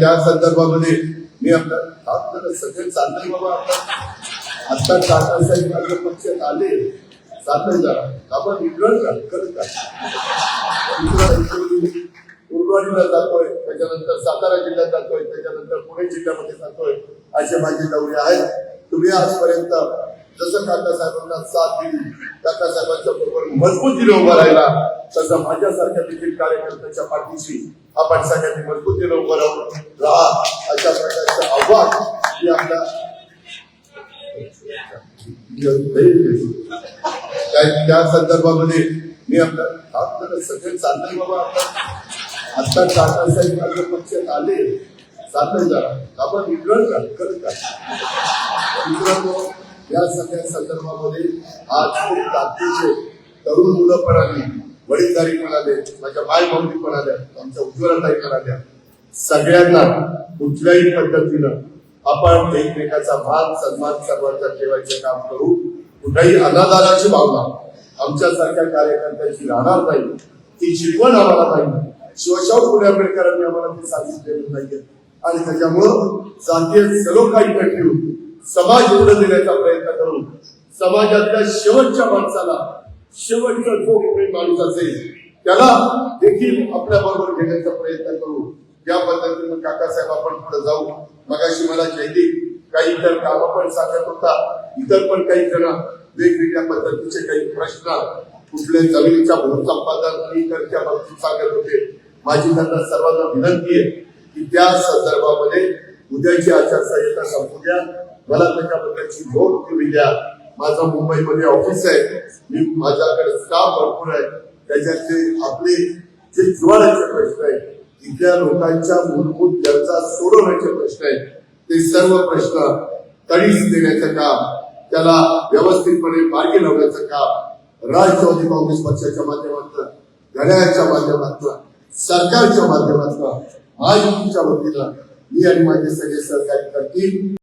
त्या संदर्भामध्ये मी आपल्याला सगळे चाललंय बाबा आता टाटा साहेब माझ्या पक्षात आले. चाललंय जरा. आपण इकडं का करत का इकडं- उर्वाडीला जातोय त्याच्यानंतर सातारा जिल्ह्यात जातोय त्याच्यानंतर पुणे जिल्ह्यामध्ये जातोय असे माझे दौरे आहेत. तुम्ही आजपर्यंत जसं काका साहेबांना साथ दिली काका साहेबांच्या बरोबर मजबूतीने उभं राहिला तसं माझ्यासारख्या देखील कार्यकर्त्याच्या पाठीशी आपण सगळ्यांनी मजबूतीने उभं राहून. राहा अशा प्रकारचं आव्हान मी आपल्या त्या संदर्भामध्ये मी आपल्या आपल्याला सगळे चाललंय बाबा आता. आता साहेब माझ्या पक्षात आले. चाललंय जरा. आपण इकडं करत का या सगळ्या संदर्भामध्ये आज खूप ताकदीचे तरुण मुलं पण आली वडीलधारी पण आले माझ्या माय भाऊनी पण आल्या आमच्या उज्ज्वलताई पण आल्या. सगळ्यांना कुठल्याही पद्धतीनं आपण एकमेकाचा मान सन्मान सर्वांचा ठेवायचे काम करू कुठल्याही अनादाराची भावना आमच्यासारख्या कार्यकर्त्यांची राहणार नाही ती शिकवण आम्हाला नाही. शिवशाहू फुले आंबेडकरांनी आम्हाला ते सांगितलेलं नाहीये. आणि त्याच्यामुळं जातीय सलोखाईकडे होती समाज पुढे देण्याचा प्रयत्न करून समाजातल्या शेवटच्या माणसाला शेवटचा जो कोणी माणूस असेल त्याला देखील आपल्या बरोबर घेण्याचा प्रयत्न करू या पद्धतीनं काकासाहेब आपण पुढे जाऊ. मगाशी मला जयदी काही इतर कामं पण सांगत होता. इतर पण काही जण वेगवेगळ्या पद्धतीचे काही प्रश्न कुठल्या जमिनीच्या भूसंपादन आणि इतरच्या बाबतीत सांगत होते. माझी त्यांना सर्वांना विनंती आहे की त्या संदर्भामध्ये उद्याची आचारसंहिता संपू द्या. मला त्याच्याबद्दलची नोट तुम्ही द्या माझं मुंबईमध्ये ऑफिस आहे. मी माझ्याकडे स्टाफ भरपूर आहे. त्याच्यातले आपले जे जिव्हाळ्याचे प्रश्न आहेत तिथल्या लोकांच्या मूलभूत गरजा सोडवण्याचे प्रश्न आहेत ते सर्व प्रश्न तडीस देण्याचं काम त्याला व्यवस्थितपणे मार्गी लावण्याचं काम राष्ट्रवादी काँग्रेस पक्षाच्या माध्यमातून घड्याळाच्या माध्यमातून सरकारच्या माध्यमातून महायुतीच्या वतीनं मी आणि माझे सगळे सहकारी करतील.